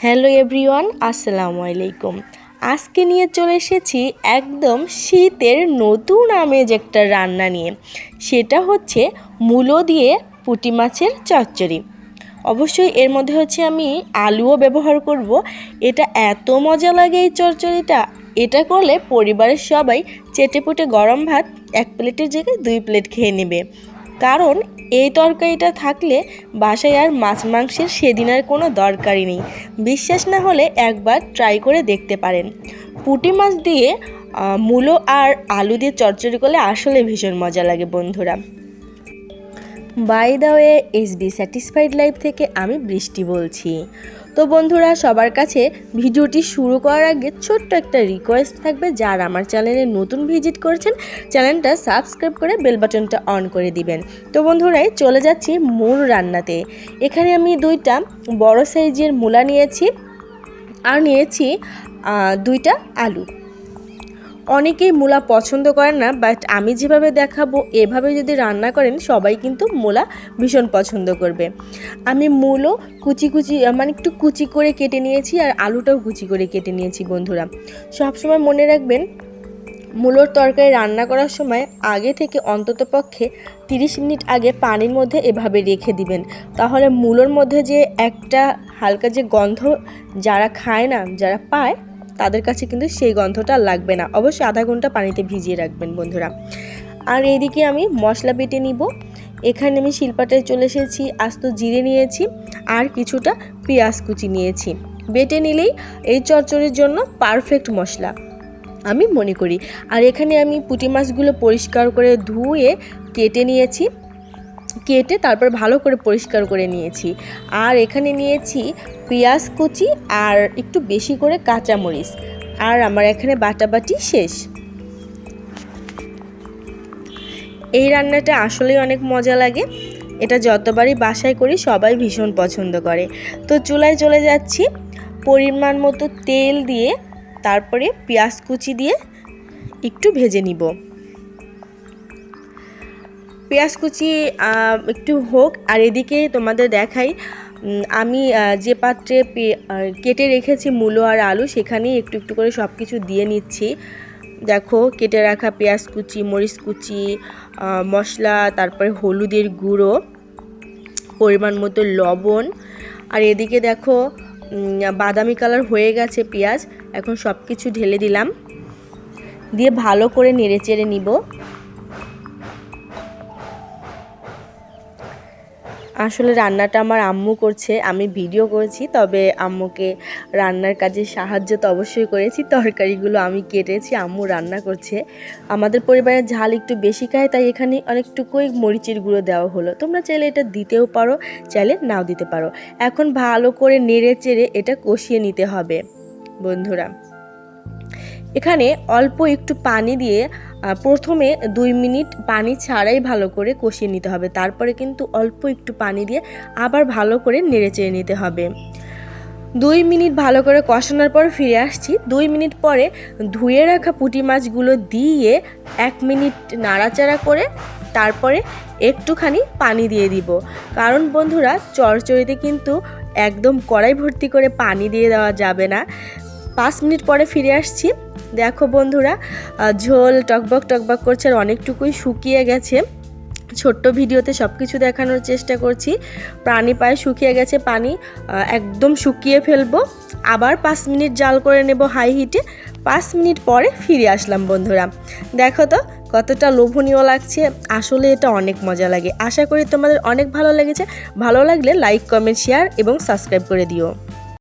Hello everyone, আসসালামু আলাইকুম। আজকে নিয়ে চলে এসেছি একদম শীতের নতুন আমেজ একটা রান্না নিয়ে। সেটা হচ্ছে মূলো দিয়ে পুঁটি মাছের চচ্চড়ি। অবশ্যই এর মধ্যে হচ্ছে আমি আলুও ব্যবহার করব। এটা এত মজা লাগে এই চচ্চড়িটা। এটা করলে পরিবারের সবাই চেটেপুটে গরম ভাত এক প্লেটের জায়গায় দুই প্লেট খেয়ে নেবে। কারণ এই তরকারিটা থাকলে বাসায় আর মাছ মাংসের সেদিন আর কোনো দরকারই নেই। বিশ্বাস না হলে একবার ট্রাই করে দেখতে পারেন। পুঁটি মাছ দিয়ে মূলো আর আলু দিয়ে চচ্চড়ি করলে আসলে ভীষণ মজা লাগে বন্ধুরা। By the way S B satisfied life থেকে আমি বৃষ্টি বলছি। তো বন্ধুরা, সবার কাছে ভিডিওটি শুরু করার আগে ছোট্ট একটা রিকোয়েস্ট থাকবে। যারা আমার চ্যানেলে নতুন ভিজিট করেছেন, চ্যানেলটা সাবস্ক্রাইব করে বেল বাটনটা অন করে দিবেন। তো বন্ধুরাই চলে যাচ্ছি মূল রান্নাতে। এখানে আমি দুইটা বড় সাইজের মূলা নিয়েছি। আর নিয়েছি দুইটা আলু। অনেকেই মূলা পছন্দ করেন না বাট আমি যেভাবে দেখাবো, এভাবে যদি রান্না করেন, সবাই কিন্তু মূলা ভীষণ পছন্দ করবে। আমি মূলো কুচি কুচি মানে একটু কুচি করে কেটে নিয়েছি আর আলুটাও কুচি করে কেটে নিয়েছি, বন্ধুরা। সবসময় মনে রাখবেন, মূলোর তরকারি রান্না করার সময় আগে থেকে অন্তত পক্ষে তিরিশ মিনিট আগে পানির মধ্যে এভাবে রেখে দিবেন। তাহলে মূলোর মধ্যে যে একটা হালকা যে গন্ধ যারা খায় না, যারা পায় তাদের কাছে কিন্তু সেই গন্ধটা লাগবে না। অবশ্যই আধা ঘণ্টা পানিতে ভিজিয়ে রাখবেন বন্ধুরা। আর এইদিকে আমি মশলা বেটে নিব। এখানে আমি শিলপাটায় চলে এসেছি, আস্ত জিরে নিয়েছি আর কিছুটা পেঁয়াজ কুচি নিয়েছি। বেটে নিলেই এই চচ্চড়ির জন্য পারফেক্ট মশলা, আমি মনে করি। আর এখানে আমি পুঁটি মাছগুলো পরিষ্কার করে ধুয়ে কেটে নিয়েছি। কেটে তারপর ভালো করে পরিষ্কার করে নিয়েছি। আর এখানে নিয়েছি পেঁয়াজ কুচি আর একটু বেশি করে কাঁচামরিচ। আর আমার এখানে বাটাবাটি শেষ। এই রান্নাটা আসলেই অনেক মজা লাগে। এটা যতবারই বাসায় করি সবাই ভীষণ পছন্দ করে। তো চুলায় চলে যাচ্ছি পরিমাণ মতো তেল দিয়ে তারপরে পেঁয়াজ কুচি দিয়ে একটু ভেজে নিব। পেঁয়াজ কুচি একটু হোক, আর এদিকে তোমাদের দেখাই আমি যে পাত্রে কেটে রেখেছি মূলো আর আলু, সেখানেই একটু একটু করে সব কিছু দিয়ে নিচ্ছি। দেখো, কেটে রাখা পেঁয়াজ কুচি, মরিচ কুচি মশলা, তারপরে হলুদের গুঁড়ো, পরিমাণ মতো লবণ, আর এদিকে দেখো বাদামি কালার হয়ে গেছে পেঁয়াজ, এখন সব কিছু ঢেলে দিলাম। দিয়ে ভালো করে নেড়ে চেড়ে নিব। আসলে রান্নাটা আমার আম্মু করছে, আমি ভিডিও করেছি, তবে আম্মুকে রান্নার কাজে সাহায্য তো অবশ্যই করেছি, তরকারিগুলো আমি কেটেছি, আম্মু রান্না করছে। আমাদের পরিবারের ঝাল একটু বেশি খায়, তাই এখানে অনেকটুকুই মরিচের গুঁড়ো দেওয়া হলো। তোমরা চাইলে এটা দিতেও পারো, চাইলে নাও দিতে পারো। এখন ভালো করে নেড়ে চেড়ে এটা কষিয়ে নিতে হবে, বন্ধুরা। এখানে অল্প একটু পানি দিয়ে প্রথমে দুই মিনিট পানি ছাড়াই ভালো করে কষিয়ে নিতে হবে। তারপরে কিন্তু অল্প একটু পানি দিয়ে আবার ভালো করে নেড়ে চেড়ে নিতে হবে। দুই মিনিট ভালো করে কষানোর পর ফিরে আসছি। দুই মিনিট পরে ধুয়ে রাখা পুঁটি মাছগুলো দিয়ে এক মিনিট নাড়াচাড়া করে তারপরে একটুখানি পানি দিয়ে দিব। কারণ বন্ধুরা চরচড়িতে কিন্তু একদম কড়াই ভর্তি করে পানি দিয়ে দেওয়া যাবে না। পাঁচ মিনিট পরে ফিরে আসছি। দেখো বন্ধুরা ঝোল টকবক টকবক করছে আর অনেকটুকুই শুকিয়ে গেছে। ছোট্ট ভিডিওতে সব কিছু দেখানোর চেষ্টা করছি। প্রাণী পায়ে শুকিয়ে গেছে পানি একদম শুকিয়ে ফেলব। আবার পাঁচ মিনিট জাল করে নেব হাই হিটে পাঁচ মিনিট পরে ফিরে আসলাম বন্ধুরা। দেখো তো, কতটা লোভনীয় লাগছে। আসলে এটা অনেক মজা লাগে। আশা করি তোমাদের অনেক ভালো লেগেছে। ভালো লাগলে লাইক কমেন্ট শেয়ার এবং সাবস্ক্রাইব করে দিও।